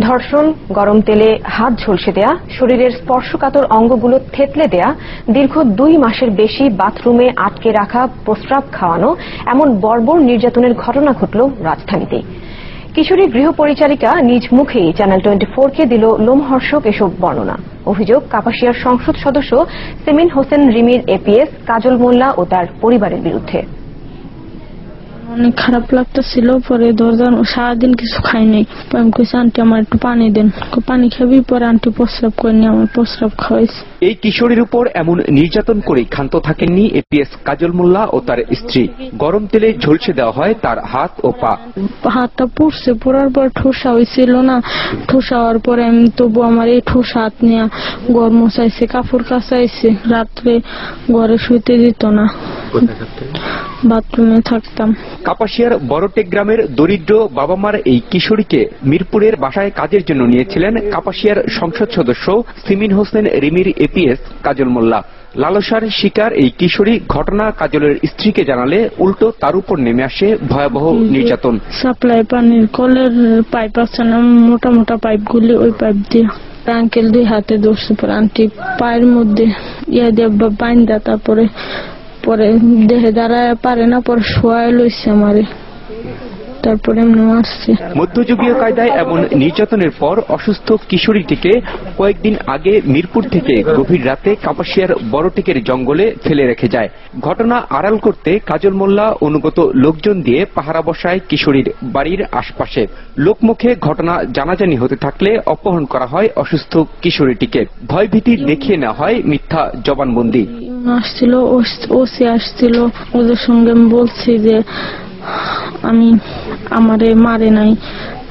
ধর্ষণ, গরম তেলে হাত ঝলসে দেয়া, শরীরের স্পর্শকাতর অঙ্গগুলো থেতলে দেয়া, দীর্ঘ দুই মাসের বেশি বাথরুমে আটকে রাখা, প্রস্রাব খাওয়ানো, এমন বর্বর নির্যাতনের ঘটনা ঘটল রাজধানীতে। কিশোরী গৃহপরিচারিকা নিজ মুখেই চ্যানেল টোয়েন্টি ফোরকে দিল লোমহর্ষক এসব বর্ণনা। অভিযোগ, কাপাসিয়ার সংসদ সদস্য সেমিন হোসেন রিমির এপিএস কাজল মোল্লা ও তার পরিবারের বিরুদ্ধে। অনেক খারাপ লাগতেছিল পরে দরজা সারাদিন কিছু খাইনি আমি কইছি আন্টি আমার একটু পানি দেন। পানি খাবি পরে আন্টি প্রস্রাব করে আমার প্রস্রাব খাওয়াইছে। এই কিশোরীর উপর এমন নির্যাতন করেই ক্ষান্ত থাকেননি এপিএস কাজল মোল্লা ও তার স্ত্রী। গরম তেলে ঝলসে দেওয়া হয় তার হাত ও পা। হাতটা পুড়ছে পড়ার পর ঠোসা হয়েছিল না। ঠোসা হওয়ার পরে আমি তবু আমার এই ঠোসা হাত নিয়ে গরম চাইছে কাপড় কাচাইছে। রাত্রে ঘরে শুইতে দিত না। বাথরুমে থাকতাম। কাপাসিয়ার বড়টেক গ্রামের দরিদ্র বাবা মার এই কিশোরীকে মিরপুরের বাসায় কাজের জন্য নিয়েছিলেন কাপাসিয়ার সংসদ সদস্য সিমিন হোসেন রিমির এপিএস কাজল মোল্লা। লালসার শিকার এই কিশোরী ঘটনা কাজলের স্ত্রীকে জানালে উল্টো তার উপর নেমে আসে ভয়াবহ নির্যাতন। সাপ্লাই পানির কলের পাইপ আছে না মোটা মোটা পাইপ গুলি ওই পাইপ দিয়ে আঙ্কেল দুই হাতে ধরছে পরে আন্টি পায়ের মধ্যে ইয়া দিয়ে বা- বাইন্দা তারপরে পরে দেহে দাঁড়ায় পারে না পরে শোয়াই লইছে আমারে। তারপরে এমনি মারছে মধ্যযুগীয় কায়দায় এমন নির্যাতনের পর অসুস্থ কিশোরীটিকে কয়েকদিন আগে মিরপুর থেকে গভীর রাতে কাপাসিয়ার বড়টেকের জঙ্গলে ফেলে রেখে যায়। ঘটনা আড়াল করতে কাজল মোল্লা অনুগত লোকজন দিয়ে পাহারা বসায় কিশোরীর বাড়ির আশপাশে। লোকমুখে ঘটনা জানাজানি হতে থাকলে অপহরণ করা হয় অসুস্থ কিশোরীটিকে। ভয়ভীতি দেখিয়ে নেওয়া হয় মিথ্যা জবানবন্দি। আসছিল ওসি আসছিল ওদের সঙ্গে আমি বলছি যে আমি আমারে মারে নাই।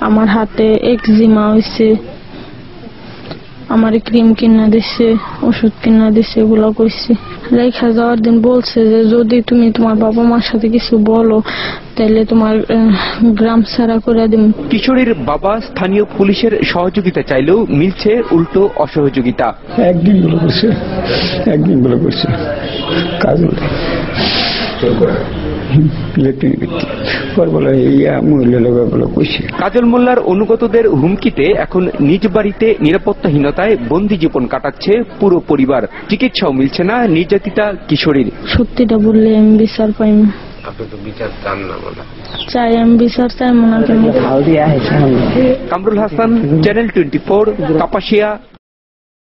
আমার হাতে একজিমা হয়েছে আমারে ক্রিম কিনা দিছে ওষুধ কিনা দিছে এগুলো কইছি। রেখা যাওয়ার দিন বলছে যে যদি তুমি তোমার বাবা মার সাথে কিছু বলো তাহলে তোমার গ্রাম ছাড়া করে দিম। কিশোরীর বাবা স্থানীয় পুলিশের সহযোগিতা চাইলেও মিলছে উল্টো অসহযোগিতা। একদিনগুলো করছে একদিনগুলো করছে কাজ ইলেকট্রিক ইয়া কাজল মোল্লার অনুগতদের হুমকিতে এখন নিজ বাড়িতে নিরাপত্তাহীনতায় বন্দি জীবন কাটাচ্ছে পুরো পরিবার। চিকিৎসাও মিলছে না নির্যাতিতা কিশোরীর। সত্যিটা বললে আমি বিচার পাইম। চাই আমি বিচার চাই মনে করি Kamrul Hasan channel twenty four Kapasia.